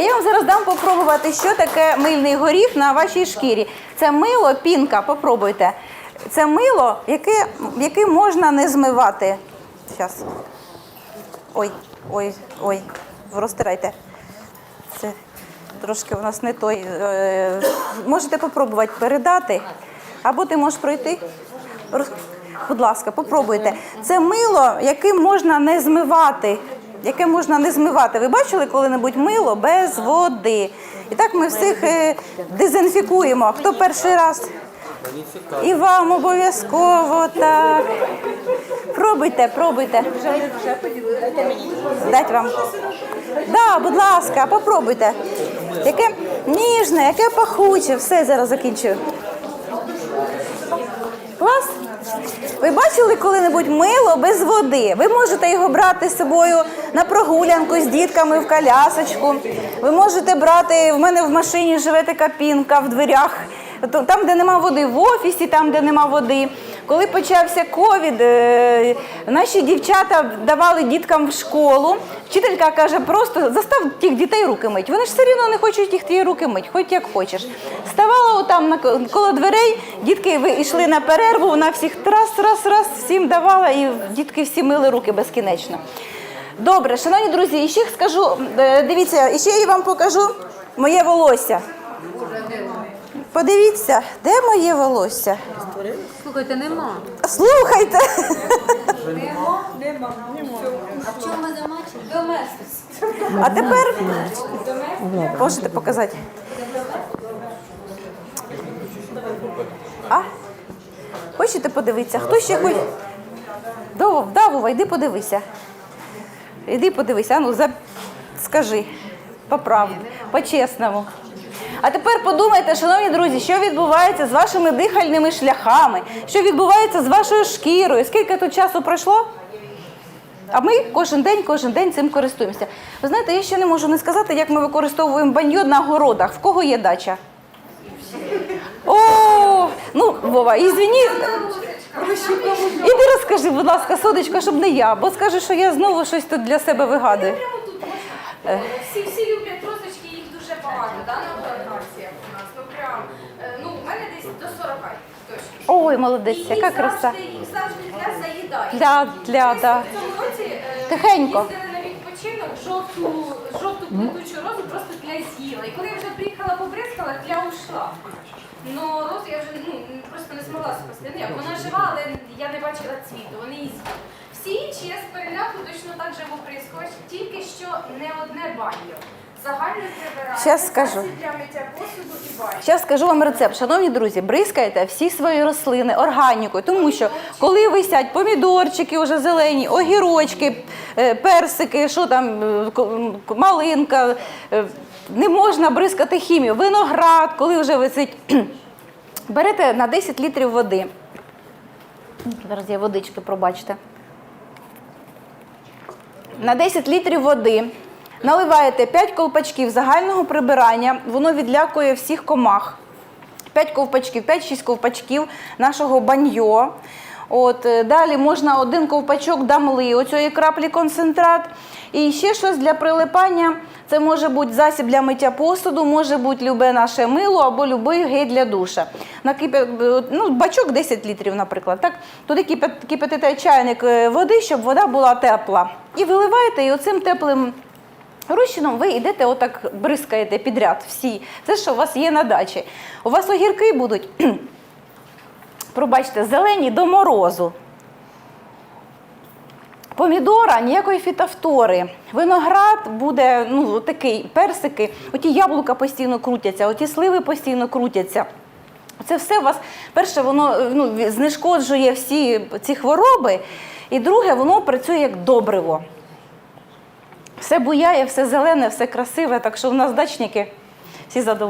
Я вам зараз дам попробувати, що таке мильний горіх на вашій шкірі. Це мило, пінка, попробуйте. Це мило, яке, яке можна не змивати. Зараз. Ой, ой, ой, розтирайте. Це трошки у нас не той. Е, можете попробувати передати, або ти можеш пройти. Будь ласка, попробуйте. Це мило, яким можна не змивати. Яке можна не змивати. Ви бачили коли-небудь мило без води? І так ми всіх е, дезінфікуємо. Хто перший раз? І вам обов'язково так. Пробуйте, пробуйте. Дать вам. Да, будь ласка, попробуйте. Яке ніжне, яке пахуче. Все, зараз закінчую. Ви бачили коли-небудь мило без води? Ви можете його брати з собою на прогулянку з дітками в колясочку. Ви можете брати, в мене в машині живе така пінка в дверях. Там, де нема води, в офісі, там, де нема води. Коли почався ковід, е, наші дівчата давали діткам в школу. Вчителька каже, просто застав тих дітей руки мить. Вони ж все рівно не хочуть їх ті руки мить, хоч як хочеш. Ставала отам коло дверей, дітки йшли на перерву, вона всіх раз, раз, раз всім давала, і дітки всі мили руки безкінечно. Добре, шановні друзі, і ще скажу, е, дивіться, і ще я вам покажу моє волосся. Подивіться, де моє волосся? Слухайте, нема. Слухайте. А в чому ви замачені? А тепер можете показати. А? Хочете подивитися? Хто ще хоче? Довго, да, йди подивися. Іди подивися, а ну за... скажи по правді, по-чесному. А тепер подумайте, шановні друзі, що відбувається з вашими дихальними шляхами, що відбувається з вашою шкірою. Скільки тут часу пройшло? А ми кожен день, кожен день цим користуємося. Ви знаєте, я ще не можу не сказати, як ми використовуємо баньйод на городах. В кого є дача? О, ну, Вова, ізвіні. Іди розкажи, будь ласка, содочка, щоб не я, бо скажи, що я знову щось тут для себе вигадую. Всі, всі люблять розочки, їх дуже багато, у Ну прям, е, ну, в мене десь до 40 точно. Ой, молодець, І яка їх краса. завжди, їх завжди для заїдання. Для, для, Ми да. в цьому році е, Тихенько. їздили на відпочинок, жовту, жовту квітучу розу просто для з'їла. І коли я вже приїхала, побризкала, для ушла. Ну, розу я вже ну, просто не змогла спасти. Ну, як, вона жива, але я не бачила цвіту, вони її з'їли. Всі інші я з переляку точно так же прискоч, тільки що не одне баньо. Загальне прибирання, Щас скажу. засіб для миття посуду і баню. Зараз скажу вам рецепт. Шановні друзі, бризкайте всі свої рослини органікою, тому що коли висять помідорчики вже зелені, огірочки, е, персики, що там, е, ко- м, малинка, е, не можна бризкати хімію. Виноград, коли вже висить, берете на 10 літрів води. Зараз я водички, пробачте. На 10 літрів води наливаєте 5 колпачків загального прибирання, воно відлякує всіх комах. 5 ковпачків, 5-6 ковпачків нашого баньйо. От, е, далі можна один ковпачок дамли, оцієї краплі концентрат. І ще щось для прилипання. Це може бути засіб для миття посуду, може бути любе наше мило або любий гель для душа. Накипя... ну, бачок 10 літрів, наприклад. Так? Туди кипя- кипятите чайник е, води, щоб вода була тепла. І виливаєте, і оцим теплим Розчином ви йдете, отак бризкаєте підряд всі. Це що у вас є на дачі. У вас огірки будуть, пробачте, зелені до морозу. Помідора, ніякої фітофтори. Виноград буде ну, такий, персики, оті яблука постійно крутяться, оті сливи постійно крутяться. Це все у вас, перше, воно ну, знешкоджує всі ці хвороби, і друге, воно працює як добриво. Все буяє, все зелене, все красиве, так що в нас дачники всі задоволені.